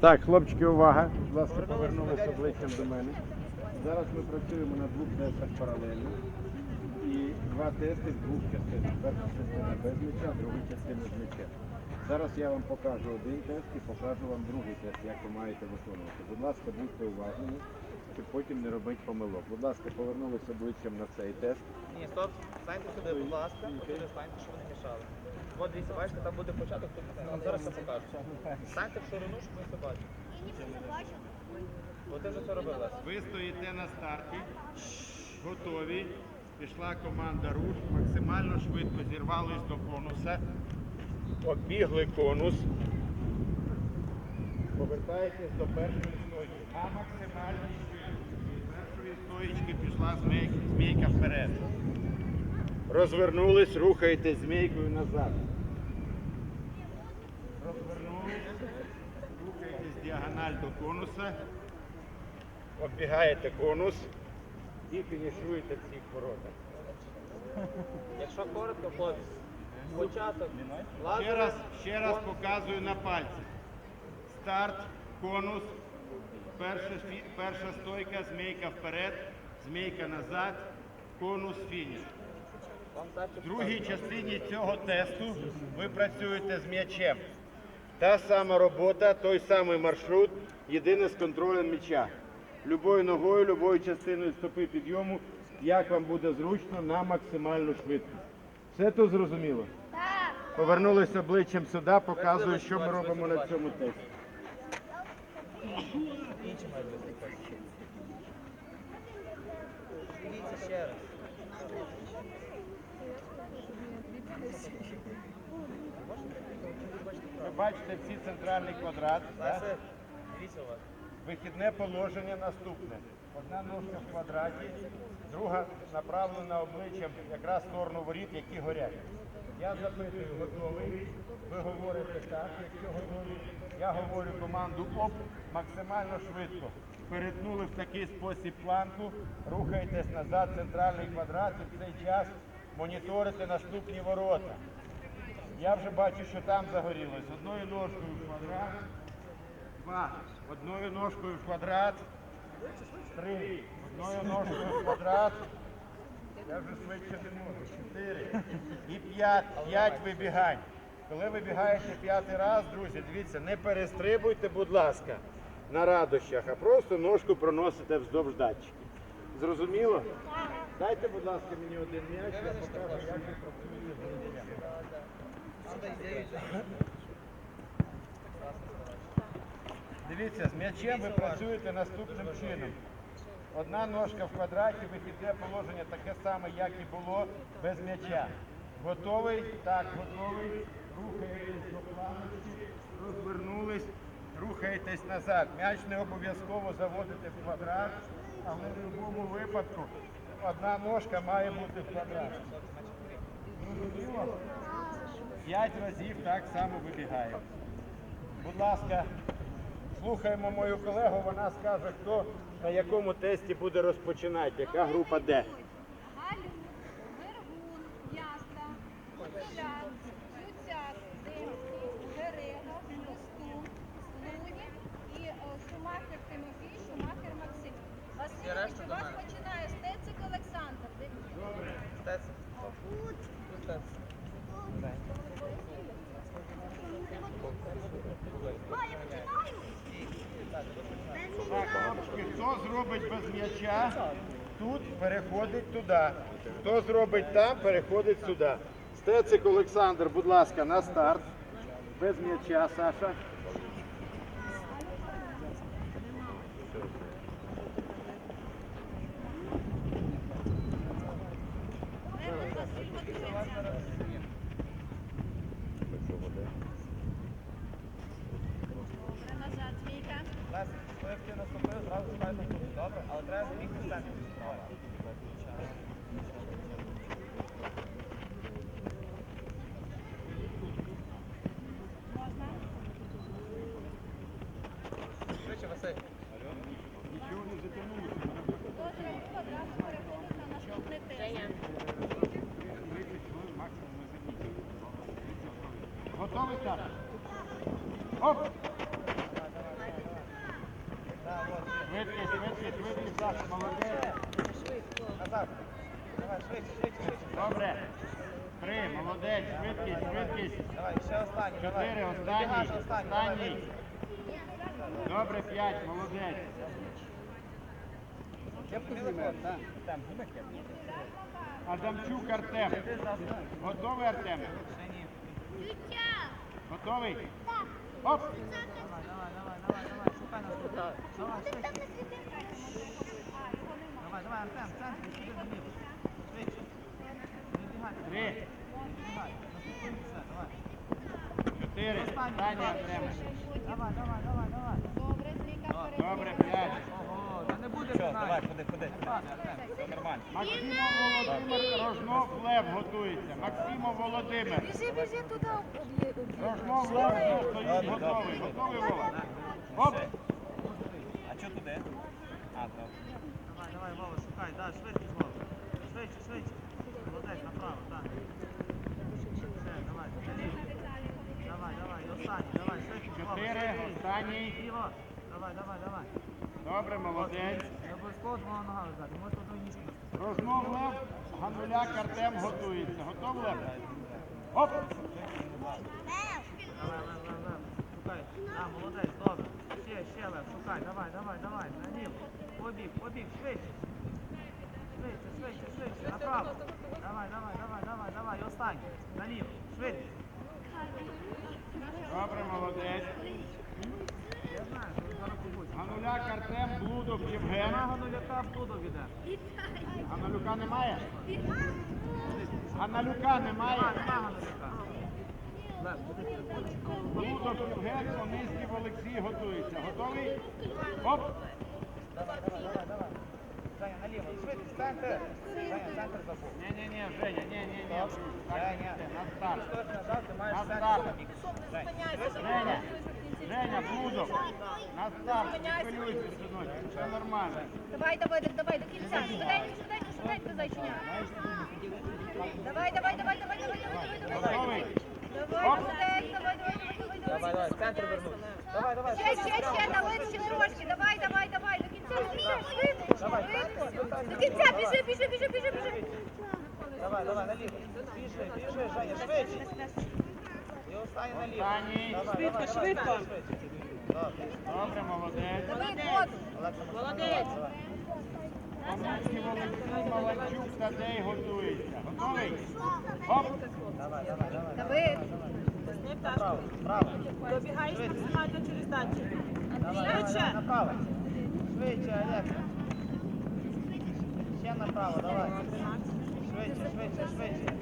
Так, хлопчики, увага. Будь ласка, повернулися обличчям до мене. Зараз ми працюємо на двох тестах паралельно. І два тести в двох частинах. Перша частина без м'яча, друга частина з м'ячем. Зараз я вам покажу один тест і покажу вам другий тест, як ви маєте виконувати. Будь ласка, будьте уважними, щоб потім не робити помилок. Будь ласка, повернулися обличчям на цей тест. Ні, стоп. Станьте сюди, будь ласка. Сюди станьте, щоб не мішали. От дивіться, бачите, там буде початок, тут вам зараз все покажу. Станьте в ширину, щоб ми все бачили. Бо ти вже це робив, Ви стоїте на старті, готові. Пішла команда руш, максимально швидко зірвались до конуса, оббігли конус. Повертаєтесь до першої стойки. З першої стоїчки пішла змійка, змійка вперед. Розвернулись, рухаєтесь змійкою назад. Розвернулись, рухаєтесь діагональ до конуса. Оббігаєте конус і фінішуєте в цих воротах. Якщо коротко, хлопці, початок, Ще раз, ще раз показую на пальці. Старт, конус, перша, перша стойка, змійка вперед, змійка назад, конус, фініш. В другій частині цього тесту ви працюєте з м'ячем. Та сама робота, той самий маршрут, єдине з контролем м'яча. Любою ногою, любою частиною стопи підйому, як вам буде зручно на максимальну швидкість. Все тут зрозуміло? Так. Повернулися обличчям сюди, показую, що ми робимо на цьому тесті. Дивіться ще раз. Ви бачите всі центральний квадрат. так? Вихідне положення наступне. Одна ножка в квадраті, друга направлена обличчям якраз в сторону воріт, які горять. Я запитую, готовий. Ви говорите так, якщо готові. Я говорю команду ОП максимально швидко. Перетнули в такий спосіб планку, рухаєтесь назад, центральний квадрат і в цей час моніторите наступні ворота. Я вже бачу, що там загорілось. Одною ножкою в квадрат. Два. Одною ножкою в квадрат. Три. Одною ножкою в квадрат. Я вже швидше не можу. Чотири. І п'ять. П'ять вибігань. Коли вибігаєте п'ятий раз, друзі, дивіться, не перестрибуйте, будь ласка, на радощах, а просто ножку проносите вздовж датчиків. Зрозуміло? Дайте, будь ласка, мені один м'яч, я покажу, як ви. Дивіться, з м'ячем ви працюєте наступним чином. Одна ножка в квадраті, вихідне положення таке саме, як і було без м'яча. Готовий? Так, готовий. Рухаєтесь до планочки, розвернулись, рухаєтесь назад. М'яч не обов'язково заводити в квадрат, але в будь-якому випадку одна ножка має бути в квадраті. П'ять разів так само вибігає. Будь ласка, слухаємо мою колегу, вона скаже, хто на якому тесті буде розпочинати, яка група де. Галю, Вергун, Ясла, Гуцулян, Люцяк, Демський, Герега, Листун, Лунін і е, Шумахер Тимофій, Шумахер Максим. Васильович, у вас починає Стецик Олександр. Стець. Хто зробить без м'яча, тут переходить туди. Хто зробить там, переходить сюди. Стецик Олександр, будь ласка, на старт. Без м'яча, Саша. Добре, назад, Віка. Лесе, коли ти наступив, зразу стань на кут, добре? Але треба збігти в центр. Можна? Швидше, Василь. Нічого не затягнулося. Хто зробив одразу переходить на наступний тест. 30 хвилин максимум ми закінчимо. Готовий так? Оп! Швидкість, швидкість, швидкість, Саша, молодець. Назад. Давай, швидше, швидше, швидше. Добре. Три, молодець, швидкість, швидкість. Давай, ще останній. давай. Чотири, Вибігаєш останній, останній. давай, останній. вибіг. Добре, п'ять, молодець. Кепку. Там, зніми кепку. Адамчук Артем. Готовий, Артем? Готовий? Оп! Давай, давай, давай, давай, шукай нас тут. Давай, швидше. Давай, давай, Артем, в центрі, сюди забіг. Швидше. Не бігай. Три, Не бігай. Наступний все, давай. чотири, Останній, останній. Артем. Давай, давай, давай, давай. Добре, Змійка перед Добре, ним. п'ять. Ого, та не буде Все, давай, ходи, ходи. Все нормально. Максимов Володимир Рожнов Лев готується. Максимов Володимир. Біжи, біжи туди. Рожнов Лев стоїть готовий. Готовий Вова? Оп! А що туди? А, так. Давай, давай, Вова, шукай, да, швидкість, Вова. Швидше, швидше. Молодець, направо, так. Все, давай. Давай, давай, останній. Чотири, останній. Ліво. Давай, давай, давай. Добре, молодець. Обов'язково двома ногами здати, можете одну ніжку. Лев, Гануляк Артем готується. Готовий Лев? Оп! Давай, Лев, Лев, Лев. Шукай. А, молодець, добре. Ще, ще, Лев, шукай, давай, давай, давай, наліво. Побіг, побіг, швидше. Швидше, швидше, швидше, направо. Давай, давай, давай, давай, давай, і останній. Наліво, швидше. Добре, молодець. Гануляк Артем, Блудов Нема Євген. Гануляка блудов іде. Ганалюка немає? Ганалюка Нема, немає? нема ти? Блудов Євген, Онисків Олексій готується. Готовий? Оп! Давай, давай, давай, давай. Женя, наліво, швидше, центр. Женя, центр забув. Ні-ні-ні, Женя, ні-ні-ні. На старт. На старт. Женя, Женя, Блудов. На старт. Не хвилюйся, синочок. Все нормально. Давай, давай, давай, до кінця. Швиденько, швиденько, швиденько, зайчиня. Давай, давай, давай, давай, давай, давай, давай, давай. Давай, молодець, давай, давай, давай, давай, Давай, давай, центр вернусь. Давай, давай. Ще, ще, ще, дали ще трошки. Давай, давай, давай, до. Швидко, швидко. До кінця, біжи, біжи, біжи, біжи, біжи. Давай, давай, наліво. Біжи, біжи, Женя, швидше. І останній наліво. Давай, Швидко, давай, швидко. Добре. Молодець. Давай, воду. Олекса, Молодець. давай. Онисків Олексій Маланчук Тадей готується. Готовий? Оп! Давай, давай, давай. Давид. Засни пташку. право. Добігаєш максимально через. Давай, давай, Швидше. направо. Швидше, Олекса. Ще направо, давай. Швидше, швидше, швидше.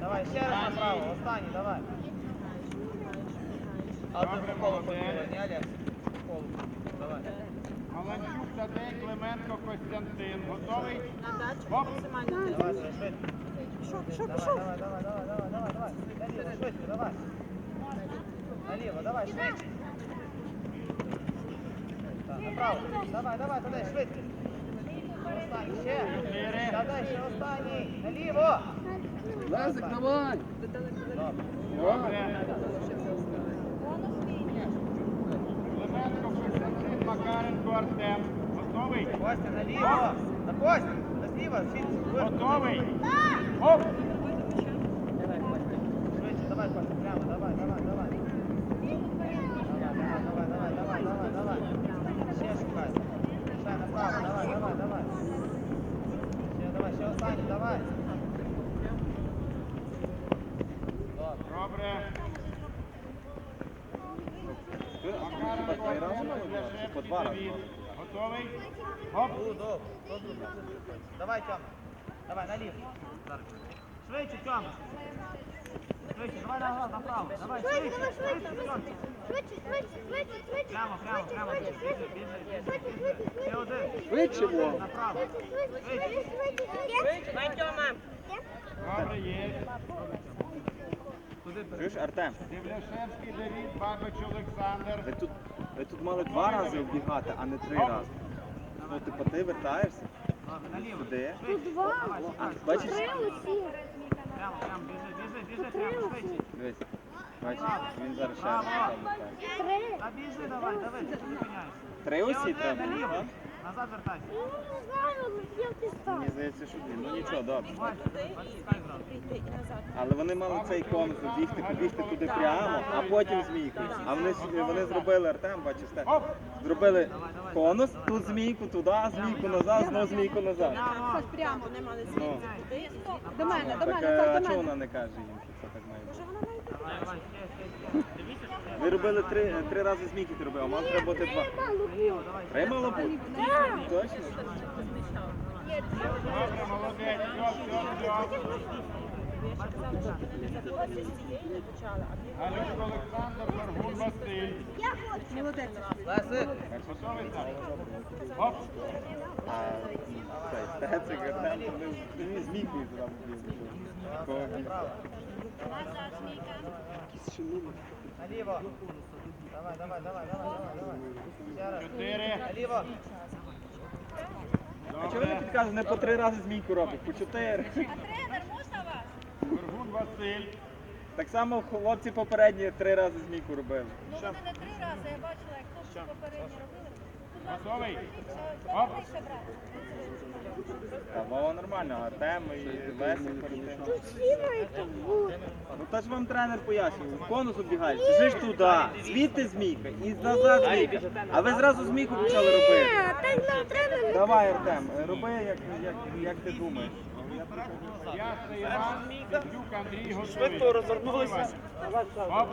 Давай, ще раз направо, останній, давай. А ти по колу побігла, не Олекса? По колу. Давай. Маланчук Тадей, Клименко Костянтин. Готовий? На датчик Оп. максимально через Давай, швидко. Давай, давай, давай, давай, давай, давай. Наліво, швидко, давай. Наліво, давай, швидше. Направо. Давай, давай, туди, швидко. Останній, ще. Давай, ще останній. Наліво. Лазик, давай! Добре. Клименко Костянтин, Макаренко Артем. Готовий? Костя, наліво. На Костя, наліво. Готовий? Оп! Швидше, давай, Костя, прямо, давай, давай, давай. Давай, давай, давай, давай, давай, давай. Ще шукай. Ще направо, давай, давай, давай. Ще, давай, ще останній, давай. Добре. Добре. Макаренко Артем, Ляшевський Давід. Готовий? Оп! Давай, Тьома. Давай, наліво. Швидше, Тьома. Швидше, давай на направо. Давай, швидше, швидше, Тьома. Прямо, прямо, прямо. Біжи, біжи, біжи, біжи. Ще один. Швидше, Вова. Направо. Швидше. Давай, Тьома. Добре, є. Чуєш, Артем, Дивляшевський Давід, Бабич Олександр. ви тут, ви тут мали два рази оббігати, а не три рази. Ну, типу, ти вертаєшся наліво. туди. Швидше. Давай, А, бачиш, прямо, прямо, біжи, біжи, біжи, прямо, швидше. Дивись. Бачиш, він зараз ще Браво. раз Та біжи давай, давай, ти зупиняйся. Три один треба, так? Назад вертайся. Мені здається, що дві. Ну нічого, добре. Бачиш, потискай зразу. Прийти і назад. Але вони мали цей конус побігти, побігти туди прямо, а потім змійку. А вони, с- вони зробили Артем, бачиш, те, зробили конус, тут змійку, туди, змійку назад, знову змійку назад. Прямо. Прямо. Вони мали Ну. До мене, до так мене, е, так, а до чого мене. вона не каже їм, що це так має бути? Може вона навіть давай, ще, ще. Ви робили три, три рази змійки ти робив, а мав треба бути два. Три мало бути? Точно? Добре, молодець, все, все, все. Галюк Олександр, Горгун Василь. Я хочу. Молодець. Готовий так? Оп. Стецик, Артем, вони вони змійкою туди побігли. Такого Право. Наліво. Давай, давай, давай, давай, давай, давай. Чотири. Наліво. А чого ви не підказуєте, не по три рази змійку робить, по чотири? Тренер, можна вас? Горгун Василь. Так само хлопці попередні три рази змійку робили. Ну вони не три рази, я бачила, як хлопці попередні робили. Готовий? Оп. Та Вова нормально, а Артем і Лесик перед тим. Ну та ж вам тренер пояснював, конус обігаєш, біжиш туди, звідти змійка і назад змійка. А ви зразу змійку почали робити. Давай, Артем, роби як, як, як ти думаєш. Ясний Іван, Петлюк Андрій готовий. Швидко розвернулися. Оп.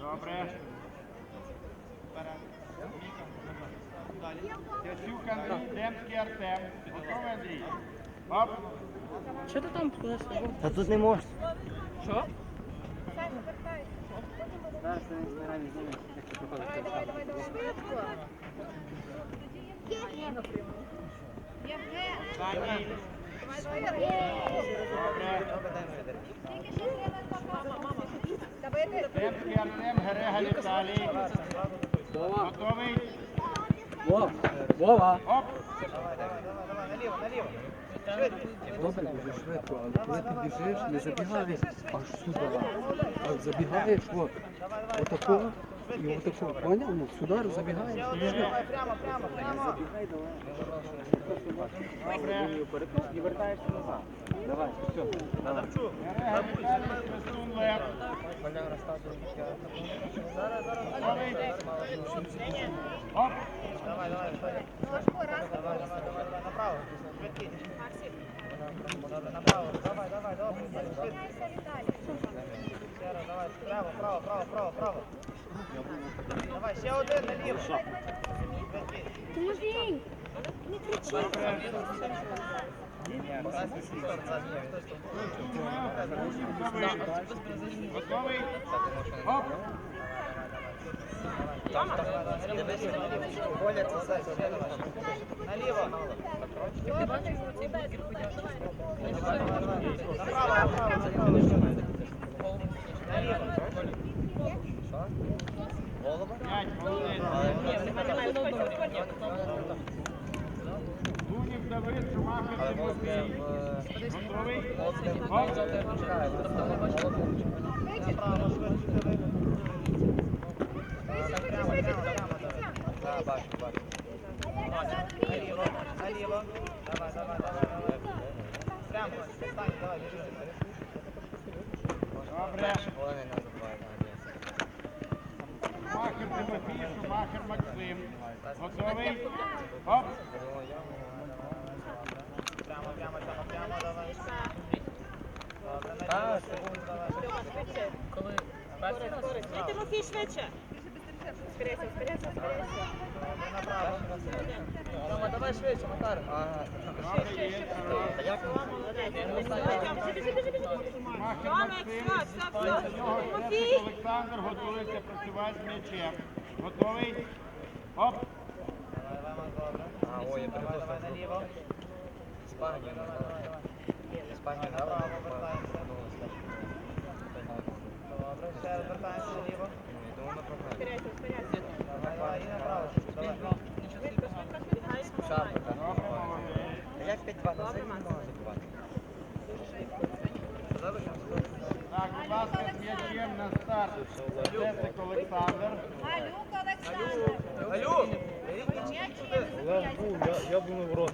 Добре. Петлюк Андрій, Демський Артем. Готовий Андрій? Оп. Та тут не можна. Давай, Демський Артем, Герега Віталій. Готовий? Вова, Вова. Оп. Давай, давай, давай, давай, наліво, наліво. Добре, дуже швидко, але коли ти біжиш, не забігай аж сюди. А забігаєш от, отако і отако. Поняв? Ну, сюди забігаєш. біжиш. Давай, прямо, прямо, прямо. І вертаєшся назад. Давай, все. Лев. Готовий? Оп. Давай, давай. Давай, давай, давай, давай, направо. Направо. Давай, давай, добре. Давай. Право, право, право, право, право. Давай, ще один наліво. Готовий? Оп. Направо. Наліво. П'ять, молодець. Лунів Давид, Шумахер Тимофій. Готовий? Оп. Направо, швидше. Прямо, прямо, прямо. Да, бачу, бачу. Наліво, наліво. Давай, давай, давай, давай. Прямо, встань, давай, біжи. Добре. Шумахер Тимофій, Шумахер Максим. Готовий? Оп. Прямо, прямо, прямо, прямо, давай. Добре, наліво, секунду, давай. Ти, Тимофій, швидше. Скоріше, скоріше, скоріше. Добре, направо. Нього Тимофій. Шевченко Олександр готується працювати з м'ячем. Готовий? Оп. Давай, давай, добре. Давай, давай, наліво. Давай, давай, давай. Направо повертаємося. Добре, ще раз вертаємося вліво. Ускоряйся, ускоряйся. Давай, і направо чуть-чуть, давай. Добре, Макс. Так, будь ласка, з м'ячем на старт. Лесик Олександр. Малюк Олександр. Алло! М'ячем. Я думаю, в рот.